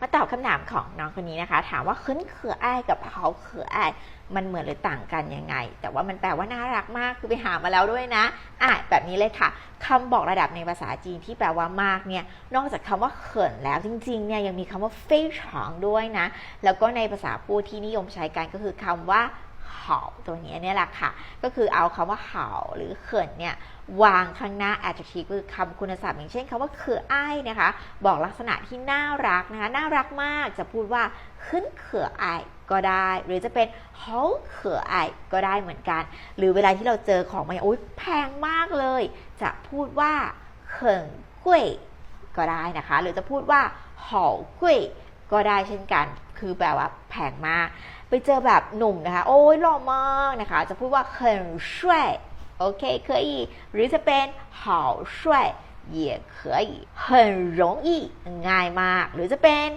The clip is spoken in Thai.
มาตอบคำถามของน้องคนนี้นะคะ ถามว่าขึ้นเขืออ้ายกับเขาเขืออ้ายมันเหมือนหรือต่างกันยังไง แต่ว่ามันแปลว่าน่ารักมากคือไปหามาแล้วด้วยนะอะแบบนี้เลยค่ะคำบอกระดับในภาษาจีนที่แปลว่ามากเนี่ยนอกจากคำว่าเขินแล้วจริงๆเนี่ยยังมีคำว่าเฟยฉองด้วยนะ แล้วก็ในภาษาพูดที่นิยมใช้กันก็คือคำว่า เห่าตัวนี้เนี่ยแหละค่ะ ก็คือเอาคำว่าเห่าหรือเขินเนี่ยวางข้างหน้า adjective คือคำคุณศัพท์อย่างเช่นคำว่าเขือไอ้นะคะ บอกลักษณะที่น่ารักนะคะน่ารักมากจะพูดว่าขึ้นเขืออ้ายก็ได้ หรือจะเป็นเฮาเขืออ้ายก็ได้เหมือนกัน หรือเวลาที่เราเจอของมาอุ้ยแพงมากเลย จะพูดว่าเขินกุ้ยก็ได้นะคะ หรือจะพูดว่าเห่ากุ้ย ก็ได้เช่นกัน คือแปลว่าแพงมาก ไปเจอแบบหนุ่มนะคะ โอ้ยหล่อมากนะคะ จะพูดว่า很帅โอเค可以หรือจะเป็น好帅也可以很容易ง่ายมาก หรือจะเป็น